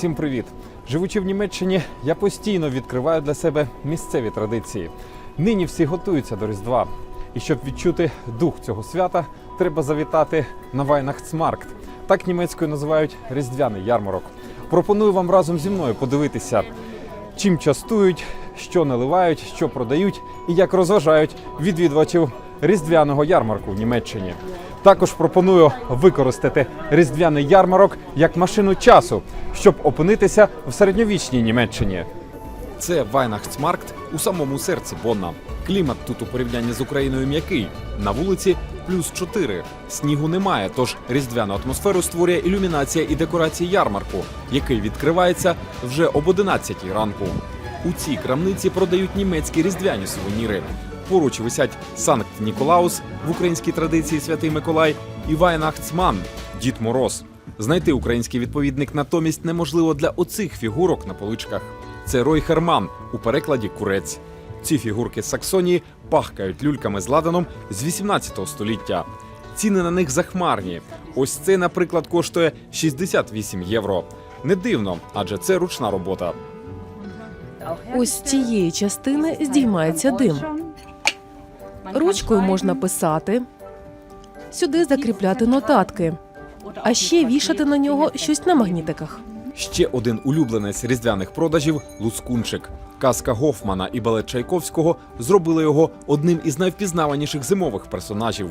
всім привіт! Живучи в Німеччині, я постійно відкриваю для себе місцеві традиції. Нині всі готуються до Різдва. І щоб відчути дух цього свята, треба завітати на Вайнахтсмаркт. Так німецькою називають різдвяний ярмарок. Пропоную вам разом зі мною подивитися, чим частують, що наливають, що продають і як розважають відвідувачів різдвяного ярмарку в Німеччині. Також пропоную використати різдвяний ярмарок як машину часу, щоб опинитися в середньовічній Німеччині. Це Вайнахтсмаркт у самому серці Бонна. Клімат тут у порівнянні з Україною м'який. На вулиці плюс 4. Снігу немає, тож різдвяну атмосферу створює ілюмінація і декорації ярмарку, який відкривається вже об 11 ранку. У цій крамниці продають німецькі різдвяні сувеніри. Поруч висять Санкт Ніколаус в українській традиції Святий Миколай і Вайнахтсман Дід Мороз. Знайти український відповідник натомість неможливо для оцих фігурок на поличках. Це Рой Херман у перекладі курець. Ці фігурки з Саксонії пахкають люльками з ладаном з 18 століття. Ціни на них захмарні. Ось це, наприклад, коштує 68 євро. Не дивно, адже це ручна робота. Ось цієї частини здіймається дим. Ручкою можна писати, сюди закріпляти нотатки, а ще вішати на нього щось на магнітиках. Ще один улюбленець різдвяних продажів Лускунчик. Казка Гофмана і балет Чайковського зробили його одним із найвпізнаваніших зимових персонажів.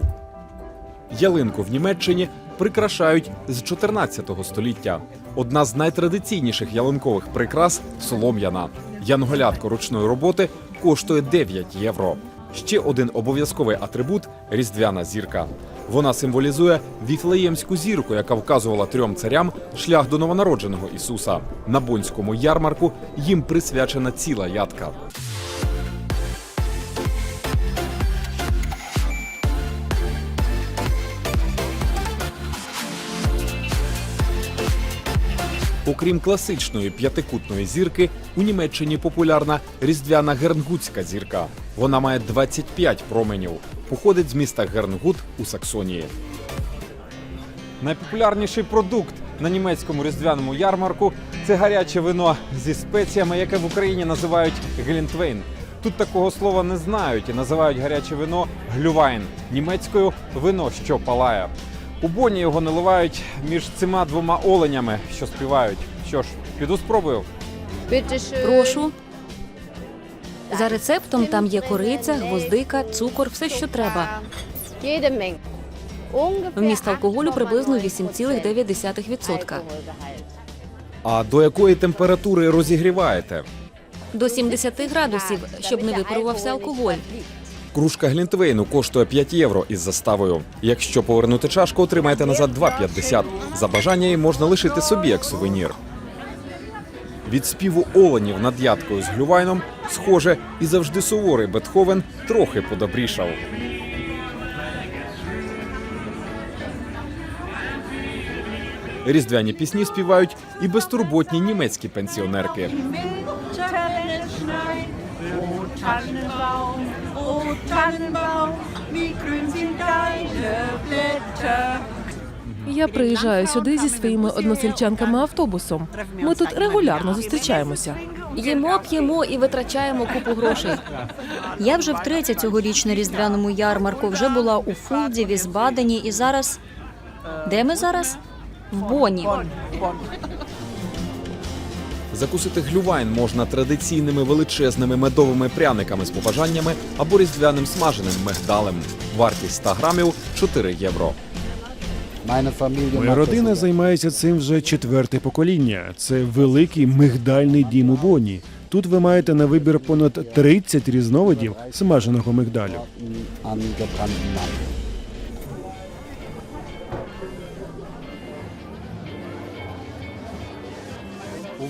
Ялинку в Німеччині прикрашають з 14 століття. Одна з найтрадиційніших ялинкових прикрас солом'яна. Янголятко ручної роботи коштує 9 євро. Ще один обов'язковий атрибут різдвяна зірка. Вона символізує віфлеємську зірку, яка вказувала трьом царям шлях до новонародженого Ісуса. На бонському ярмарку їм присвячена ціла ядка. Окрім класичної п'ятикутної зірки, у Німеччині популярна різдвяна гернгутська зірка. Вона має 25 променів. Походить з міста Гернгут у Саксонії. Найпопулярніший продукт на німецькому різдвяному ярмарку це гаряче вино зі спеціями, яке в Україні називають глінтвейн. Тут такого слова не знають і називають гаряче вино глювайн німецькою вино, що палає. У Боні його наливають між цими двома оленями, що співають. Що ж, піду спробую. Прошу. За рецептом там є кориця, гвоздика, цукор, все, що треба. Вміст алкоголю приблизно 8,9%. А до якої температури розігріваєте? До 70 градусів, щоб не випарувався алкоголь. Кружка глінтвейну коштує 5 євро із заставою. Якщо повернути чашку, отримаєте назад 2,50. За бажання її можна лишити собі як сувенір. Від співу оленів над ядкою з глювайном, схоже, і завжди суворий Бетховен трохи подобрішав. Різдвяні пісні співають і безтурботні німецькі пенсіонерки. O Tannenbaum, Tannenbaum, wie grün sind deine Blätter. Я приїжджаю сюди зі своїми односельчанками автобусом. Ми тут регулярно зустрічаємося. Їмо, п'ємо і витрачаємо купу грошей. Я вже втретє цьогоріч на різдвяному ярмарку. Вже була у Фулді, Візбадені і зараз. Де ми зараз? В Боні. Закусити глювайн можна традиційними величезними медовими пряниками з побажаннями або різдвяним смаженим мигдалем. Вартість 100 грамів 4 євро. Моя родина займається цим вже четверте покоління. Це великий мигдальний дім у Боні. Тут ви маєте на вибір понад 30 різновидів смаженого мигдалю.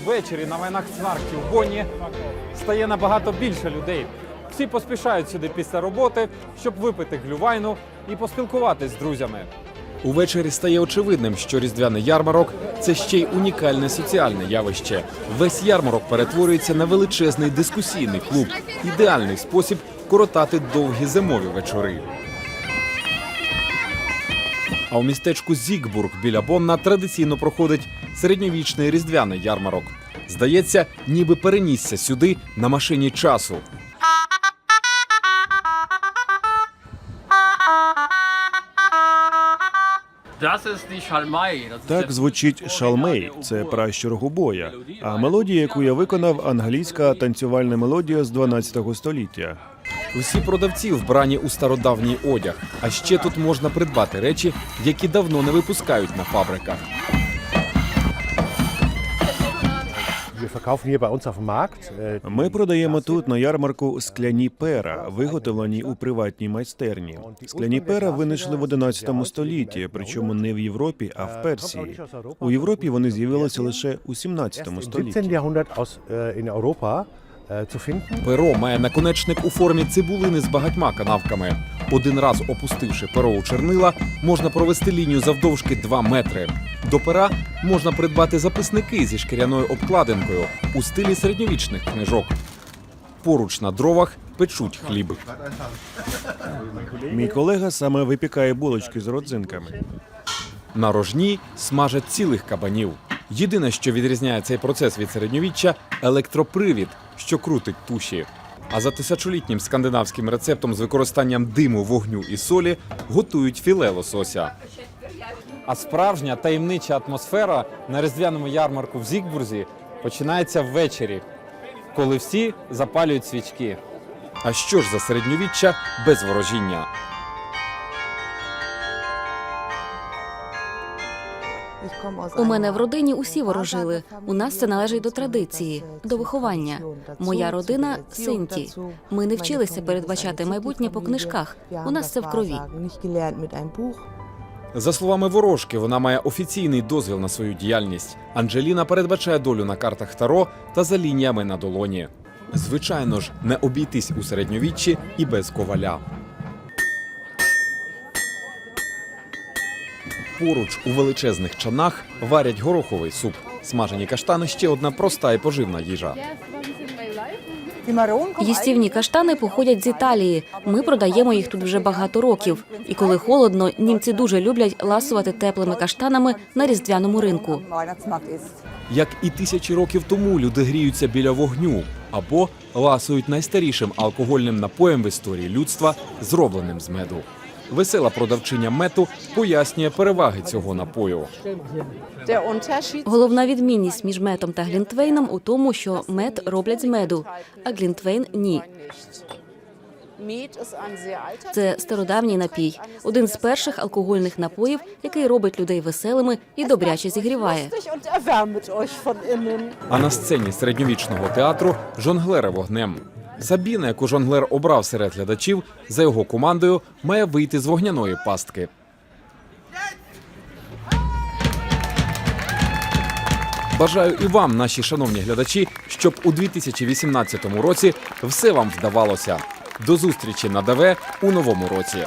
Увечері на Вайнахтсмаркті в Бонні стає набагато більше людей. Всі поспішають сюди після роботи, щоб випити глювайну і поспілкуватись з друзями. Увечері стає очевидним, що різдвяний ярмарок це ще й унікальне соціальне явище. Весь ярмарок перетворюється на величезний дискусійний клуб, ідеальний спосіб коротати довгі зимові вечори. А у містечку Зігбург біля Бонна традиційно проходить середньовічний різдвяний ярмарок. Здається, ніби перенісся сюди на машині часу. Так звучить шалмей, це пращур губоя. А мелодія, яку я виконав, англійська танцювальна мелодія з 12 століття. Усі продавці вбрані у стародавній одяг. А ще тут можна придбати речі, які давно не випускають на фабриках. Äh, Ми продаємо тут на ярмарку скляні пера, виготовлені у приватній майстерні. Скляні пера винайшли в 11 столітті, причому не в Європі, а в Персії. У Європі вони з'явилися лише у 17 im 17. столітті. Finden. Перо має наконечник у формі цибулини з багатьма канавками. Один раз опустивши перо у чернила, можна провести лінію завдовжки 2 метри. До пера можна придбати записники зі шкіряною обкладинкою у стилі середньовічних книжок. Поруч на дровах печуть хліб. Мій колега саме випікає булочки з родзинками. На рожні смажать цілих кабанів. Єдине, що відрізняє цей процес від середньовіччя електропривід, що крутить туші. А за тисячолітнім скандинавським рецептом з використанням диму, вогню і солі готують філе лосося. А справжня таємнича атмосфера на різдвяному ярмарку в Зігбурзі починається ввечері, коли всі запалюють свічки. А що ж за середньовіччя без ворожіння? У мене в родині усі ворожили. У нас це належить до традиції, до виховання. Моя родина синті. Ми не вчилися передбачати майбутнє по книжках. У нас це в крові. За словами ворожки, вона має офіційний дозвіл на свою діяльність. Анджеліна передбачає долю на картах Таро та за лініями на долоні. Звичайно ж, не обійтись у середньовіччі і без коваля. Поруч у величезних чанах варять гороховий суп. Смажені каштани ще одна проста і поживна їжа. Їстівні каштани походять з Італії. Ми продаємо їх тут вже багато років. І коли холодно, німці дуже люблять ласувати теплими каштанами на різдвяному ринку. Як і тисячі років тому люди гріються біля вогню або ласують найстарішим алкогольним напоєм в історії людства, зробленим з меду. Весела продавчиня мету пояснює переваги цього напою. Головна відмінність між метом та глінтвейном у тому, що мед роблять з меду, а глінтвейн ні. Це стародавній напій, один з перших алкогольних напоїв, який робить людей веселими і добряче зігріває. А на сцені середньовічного театру жонглери вогнем. Сабіна, яку жонглер обрав серед глядачів, за його командою має вийти з вогняної пастки. Бажаю і вам, наші шановні глядачі, щоб у 2018 році все вам вдавалося. До зустрічі на ДВ у новому році.